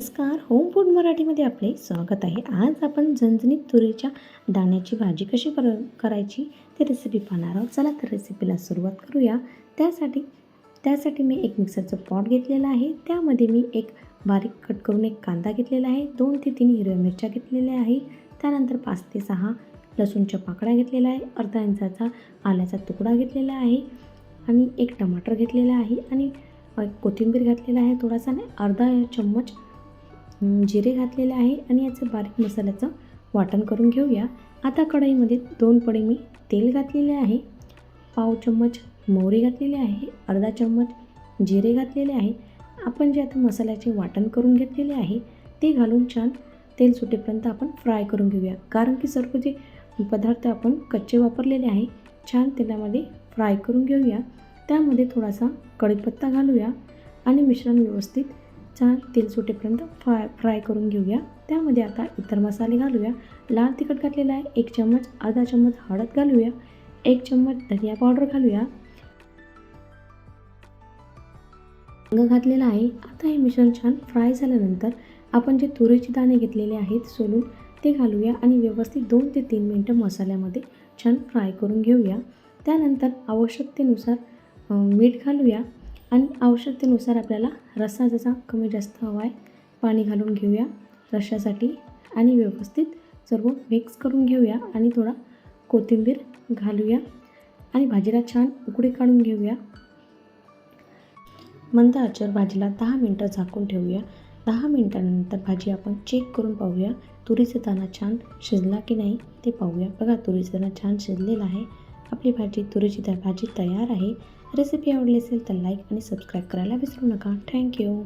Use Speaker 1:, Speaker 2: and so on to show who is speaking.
Speaker 1: नमस्कार. Home food मराठीमध्ये आपले स्वागत आहे. आज आपण झणझणीत तुरीच्या दाण्याची भाजी कशी कर करायची ती रेसिपी पाहणार आहोत. चला तर रेसिपीला सुरुवात करूया. त्यासाठी त्यासाठी मी एक मिक्सरचं पॉट घेतलेलं आहे. त्यामध्ये मी एक बारीक कट करून एक कांदा घेतलेला आहे. दोन ते तीन हिरव्या मिरच्या घेतलेल्या आहे. त्यानंतर पाच ते सहा लसूणच्या पाकळ्या घेतलेल्या आहे. अर्धा इंचाचा आल्याचा तुकडा घेतलेला आहे. आणि एक टमाटर घेतलेला आहे. आणि एक कोथिंबीर घातलेला आहे थोडासा आणि अर्धा चम्मच जिरे घातलेले आहे आणि याचं बारीक मसाल्याचं वाटण करून घेऊया. आता कढईमध्ये दोन पडे मी तेल घातलेले आहे. पाव चम्मच मोहरी घातलेली आहे. अर्धा चम्मच जिरे घातलेले आहे. आपण जे आता मसाल्याचे वाटण करून घेतलेले आहे ते घालून छान तेल सुटेपर्यंत आपण फ्राय करून घेऊया. कारण की सर्व जे पदार्थ आपण कच्चे वापरलेले आहे छान तेलामध्ये फ्राय करून घेऊया. त्यामध्ये थोडासा कढीपत्ता घालूया आणि मिश्रण व्यवस्थित छान तेल सुटेपर्यंत फ्राय फ्राय करून घेऊया. त्यामध्ये आता इतर मसाले घालूया. लाल तिखट घातलेला आहे. एक चम्मच अर्धा चम्मच हळद घालूया. एक चम्मच धनिया पावडर घालूया. रंग घातलेला आहे. आता हे मिश्रण छान फ्राय झाल्यानंतर आपण जे तुरीचे दाणे घेतलेले आहेत सोलून ते घालूया आणि व्यवस्थित दोन ते तीन मिनटं मसाल्यामध्ये छान फ्राय करून घेऊया. त्यानंतर आवश्यकतेनुसार मीठ घालूया. आणि आवश्यकतेनुसार आपल्याला रस्सा जसा कमी जास्त हवा आहे पाणी घालून घेऊया. रश्श्यासाठी आणि व्यवस्थित सर्व मिक्स करून घेऊया आणि थोडा कोथिंबीर घालूया. आणि भाजीला छान उकडी काढून घेऊया. मंद आचर भाजीला दहा मिनटं झाकून ठेवूया. दहा मिनटानंतर भाजी आपण चेक करून पाहूया. तुरीचा दाणा छान शिजला की नाही ते पाहूया. बघा तुरीचा दाणा छान शिजलेला आहे. आपली भाजी तुरीची दा भाजी तयार आहे. रेसिपी आवडली असेल तर लाईक आणि सबस्क्राईब करायला विसरू नका. थँक्यू